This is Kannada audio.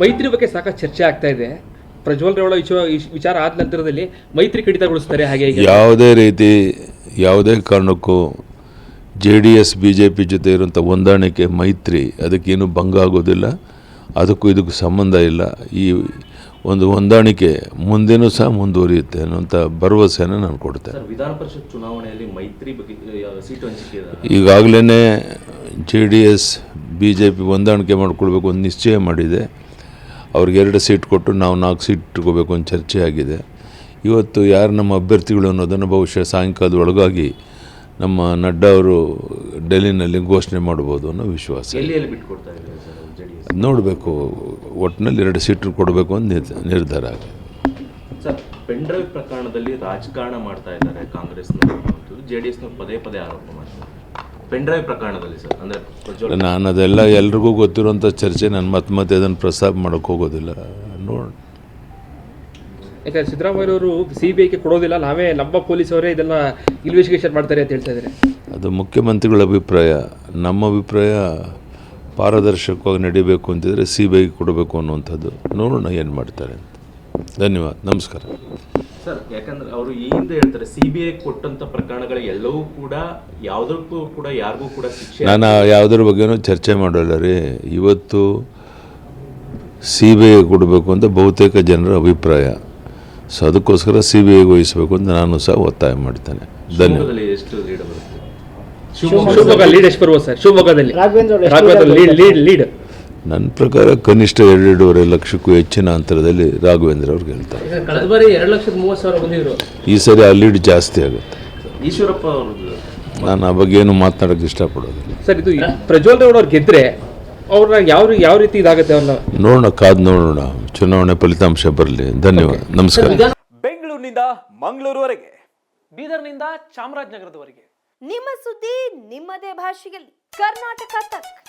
ಮೈತ್ರಿ ಬಗ್ಗೆ ಸಾಕಷ್ಟು ಚರ್ಚೆ ಆಗ್ತಾ ಇದೆ. ಪ್ರಜ್ವಲ್ ರೇವಳ ವಿಚಾರ ವಿಚಾರ ಆದ ನಂತರದಲ್ಲಿ ಮೈತ್ರಿ ಕಡಿತಗೊಳಿಸ್ತಾರೆ ಹಾಗೆ ಹೀಗೆ? ಯಾವುದೇ ರೀತಿ ಯಾವುದೇ ಕಾರಣಕ್ಕೂ J D S B J P ಜೊತೆ ಇರುವಂಥ ಹೊಂದಾಣಿಕೆ ಮೈತ್ರಿ ಅದಕ್ಕೇನು ಭಂಗ ಆಗೋದಿಲ್ಲ. ಅದಕ್ಕೂ ಇದಕ್ಕೂ ಸಂಬಂಧ ಇಲ್ಲ. ಈ ಒಂದು ಹೊಂದಾಣಿಕೆ ಮುಂದೇನೂ ಸಹ ಮುಂದುವರಿಯುತ್ತೆ ಅನ್ನೋಂಥ ಭರವಸೆಯನ್ನು ನಾನು ಕೊಡ್ತೇನೆ. ಸರ್ ವಿಧಾನ ಪರಿಷತ್ ಚುನಾವಣೆಯಲ್ಲಿ ಮೈತ್ರಿ ಬಗ್ಗೆ ಈಗಾಗಲೇ J D S B J P ಹೊಂದಾಣಿಕೆ ಮಾಡಿಕೊಳ್ಬೇಕು ಒಂದು ನಿಶ್ಚಯ ಮಾಡಿದೆ. ಅವ್ರಿಗೆ ಎರಡು ಸೀಟ್ ಕೊಟ್ಟು ನಾವು ನಾಲ್ಕು ಸೀಟ್ ಇಟ್ಕೋಬೇಕು ಅಂತ ಚರ್ಚೆ ಆಗಿದೆ. ಇವತ್ತು ಯಾರು ನಮ್ಮ ಅಭ್ಯರ್ಥಿಗಳು ಅನ್ನೋದನ್ನು ಬಹುಶಃ ಸಾಯಂಕಾಲದ ಒಳಗಾಗಿ ನಮ್ಮ ನಡ್ಡಾ ಅವರು ಡೆಲ್ಲಿನಲ್ಲಿ ಘೋಷಣೆ ಮಾಡ್ಬೋದು ಅನ್ನೋ ವಿಶ್ವಾಸ ಅದು ನೋಡಬೇಕು ಒಟ್ಟಿನಲ್ಲಿ ಎರಡು ಸೀಟ್ ಕೊಡಬೇಕು ಅಂತ ನಿರ್- ನಿರ್ಧಾರ ಆಗಿದೆ. ಪೆಂಡ್ರೈವ್ ಪ್ರಕರಣದಲ್ಲಿ ರಾಜಕಾರಣ ಮಾಡ್ತಾ ಇದ್ದಾರೆ ಕಾಂಗ್ರೆಸ್ನವರು. ಜೆ ಡಿ ಎಸ್ನವರು ಪದೇ ಪದೇ ಆರೋಪ ಮಾಡ್ತಾರೆ. ಪೆಂಡ್ರೈವ್ ಪ್ರಕರಣದಲ್ಲಿ ಸರ್ ಅಂದ್ರೆ ನಾನು ಅದೆಲ್ಲ ಎಲ್ರಿಗೂ ಗೊತ್ತಿರುವಂಥ ಚರ್ಚೆ ನಾನು ಮತ್ತೆ ಮತ್ತೆ ಅದನ್ನು ಪ್ರಸ್ತಾಪ ಮಾಡೋಕೆ ಹೋಗೋದಿಲ್ಲ. ನೋಡಿ ಯಾಕಂದ್ರೆ ಸಿದ್ದರಾಮಯ್ಯವರು ಸಿ ಬಿ ಐಗೆ ಕೊಡೋದಿಲ್ಲ ನಾವೇ ನಮ್ಮ ಪೊಲೀಸವರೇ ಇದೆಲ್ಲ ಇನ್ವೆಸ್ಟಿಗೇಷನ್ ಮಾಡ್ತಾರೆ ಅಂತ ಹೇಳ್ತಾ ಇದ್ದಾರೆ. ಅದು ಮುಖ್ಯಮಂತ್ರಿಗಳ ಅಭಿಪ್ರಾಯ. ನಮ್ಮ ಅಭಿಪ್ರಾಯ ಪಾರದರ್ಶಕವಾಗಿ ನಡಿಬೇಕು ಅಂತಿದ್ರೆ ಸಿ ಬಿ ಐಗೆ ಕೊಡಬೇಕು ಅನ್ನುವಂಥದ್ದು. ನೋಡೋಣ ಏನು ಮಾಡ್ತಾರೆ ಅಂತ. ಧನ್ಯವಾದ ನಮಸ್ಕಾರ. ಸರ್ ಯಾಕಂದ್ರೆ ಅವರು ಈ ಹಿಂದೆ ಹೇಳ್ತಾರೆ ಸಿ ಬಿ ಐ ಕೊಟ್ಟಂತ ಪ್ರಕರಣಗಳು ಎಲ್ಲವೂ ಕೂಡ ಯಾವುದಕ್ಕೂ ಕೂಡ ಯಾರಿಗೂ ಕೂಡ ಶಿಕ್ಷೆ ನಾನು ಯಾವುದ್ರ ಬಗ್ಗೆನೂ ಚರ್ಚೆ ಮಾಡೋಲ್ಲ ರೀ. ಇವತ್ತು ಸಿ ಬಿ ಐ ಕೊಡಬೇಕು ಅಂತ ಬಹುತೇಕ ಜನರ ಅಭಿಪ್ರಾಯ. ಸೊ ಅದಕ್ಕೋಸ್ಕರ ಸಿ ಬಿ ಐಗೆ ವಹಿಸಬೇಕು ಅಂತ ನಾನು ಸಹ ಒತ್ತಾಯ ಮಾಡ್ತೇನೆ. ಧನ್ಯವಾದ. ಶಿವಮೊಗ್ಗದಲ್ಲಿ ಎಷ್ಟು ಲೀಡ್ ಬರುತ್ತೆ? ಶಿವಮೊಗ್ಗ ಲೀಡ್ ಎಷ್ಟು ಬರ್ಬೋದು ಸರ್? ಶಿವಮೊಗ್ಗದಲ್ಲಿ. ರಾಘವೇಂದ್ರ ಲೀಡ್ ಲೀಡ್ ಲೀಡ್ ನನ್ನ ಪ್ರಕಾರ ಕನಿಷ್ಠ ಎರಡೆರಡೂವರೆ ಲಕ್ಷಕ್ಕೂ ಹೆಚ್ಚಿನ ಅಂತರದಲ್ಲಿ ರಾಘವೇಂದ್ರ ಅವ್ರು ಗೆಲ್ತಾರೆ ಕಳೆದ ಬಾರಿ ಎರಡು ಲಕ್ಷದ ಮೂವತ್ತು ಸಾವಿರ ಬಂದಿದ್ರು. ಈ ಸರಿ ಆ ಲೀಡ್ ಜಾಸ್ತಿ ಆಗುತ್ತೆ. ಈಶ್ವರಪ್ಪ ಅವ್ರದ್ದು. ನಾನು ಆ ಬಗ್ಗೆ ಏನು ಮಾತನಾಡೋಕ್ಕೆ ಇಷ್ಟಪಡೋದಿಲ್ಲ. ಸರ್ ಇದು ಪ್ರಜ್ವಲ್ ರೇವಳ ಅವ್ರು ಗೆದ್ರೆ ಅವ್ರನ್ನ ಯಾವ ರೀ- ಯಾವ ರೀತಿ ಇದಾಗುತ್ತೆ ಅವ್ರನ್ನ? ನೋಡೋಣ ಕಾದು ನೋಡೋಣ. ಚುನಾವಣೆ ಫಲಿತಾಂಶ ಬರಲಿ. ಧನ್ಯವಾದ. ನಮಸ್ಕಾರ. ಬೆಂಗಳೂರಿನಿಂದ ಮಂಗಳೂರುವರೆಗೆ. ಬೀದರ್ನಿಂದ ಚಾಮರಾಜನಗರದವರೆಗೆ. ನಿಮ್ಮ ಸುದ್ದಿ ನಿಮ್ಮದೇ ಭಾಷೆಯಲ್ಲಿ. ಕರ್ನಾಟಕ ತಕ್.